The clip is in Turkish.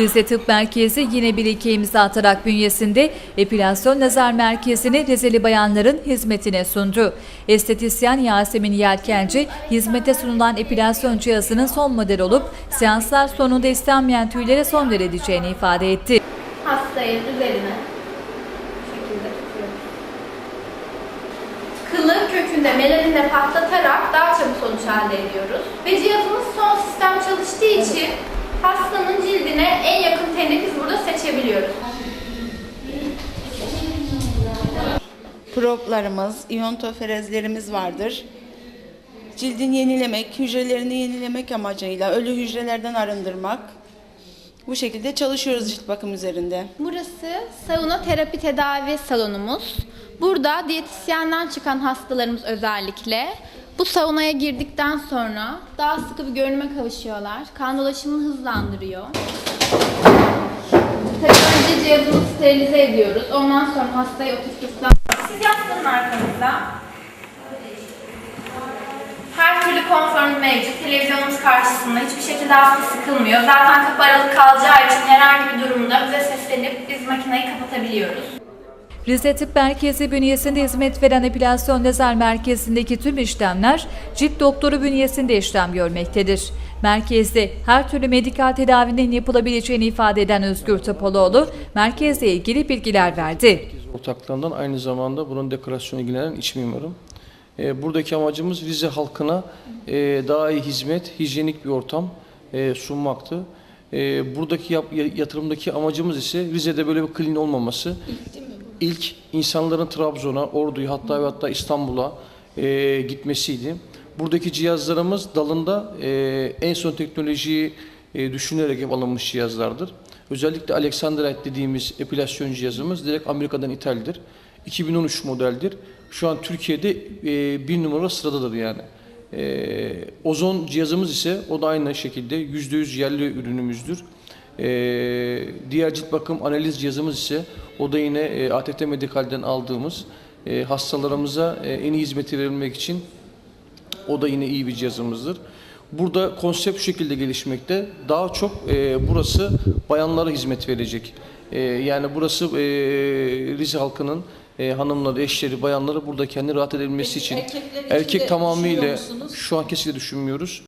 Rize Tıp Merkezi yine bir iki imza atarak bünyesinde epilasyon lazer merkezini Rizeli bayanların hizmetine sundu. Estetisyen Yasemin Yelkenci, hizmete sunulan epilasyon cihazının son model olup seanslar sonunda istenmeyen tüylere son verileceğini ifade etti. Hastayı üzerine bu şekilde tutuyoruz. Kılı kökünde melaninle patlatarak daha çabuk sonuç elde ediyoruz. Ve cihazımız son sistem çalıştığı için hastanın seçebiliyoruz. proplarımız, iyontoferezlerimiz vardır. Cildin yenilemek, hücrelerini yenilemek amacıyla ölü hücrelerden arındırmak. Bu şekilde çalışıyoruz cilt bakım üzerinde. Burası sauna terapi tedavi salonumuz. Burada diyetisyenden çıkan hastalarımız özellikle bu saunaya girdikten sonra daha sıkı bir görünüme kavuşuyorlar. Kan dolaşımını hızlandırıyor. Tabii önce cihazımızı sterilize ediyoruz. Ondan sonra hastayı oturttuktan Siz yaslanın arkanızda. Her türlü konforumuz mevcut. Televizyonumuz karşısında hiçbir şekilde hasta sıkılmıyor. Zaten kapı aralık kalacağı için herhangi bir durumda bize seslenip biz makineyi kapatabiliyoruz. Rize Tıp Merkezi bünyesinde hizmet veren epilasyon lazer merkezindeki tüm işlemler cilt doktoru bünyesinde işlem görmektedir. Merkezde her türlü medikal tedavinin yapılabileceğini ifade eden Özgür Topaloğlu, merkezle ilgili bilgiler verdi. ortaklarından aynı zamanda bunun dekorasyonu ilgilenen iç mimarım. E, buradaki amacımız Rize halkına e, daha iyi hizmet, hijyenik bir ortam e, sunmaktı. Buradaki yatırımdaki amacımız ise Rize'de böyle bir klinik olmaması. İlk insanların Trabzon'a, Ordu'ya hatta ve hatta İstanbul'a gitmesiydi. Buradaki cihazlarımız dalında e, en son teknolojiyi e, düşünerek alınmış cihazlardır. Özellikle Alexandrite dediğimiz epilasyon cihazımız direkt Amerika'dan ithaldir. 2013 modeldir. Şu an Türkiye'de e, bir numara sıradadır yani. E, ozon cihazımız ise o da aynı şekilde %100 yerli ürünümüzdür. E, diğer cilt bakım analiz cihazımız ise o da yine e, ATT Medikal'den aldığımız e, hastalarımıza e, en iyi hizmeti verilmek için o da yine iyi bir cihazımızdır. Burada konsept şu şekilde gelişmekte. Daha çok e, burası bayanlara hizmet verecek. E, yani burası e, Rize halkının e, hanımları, eşleri, bayanları burada kendi rahat edebilmesi için erkekler için de erkek tamamıyla düşünüyor musunuz? şu an kesinlikle düşünmüyoruz.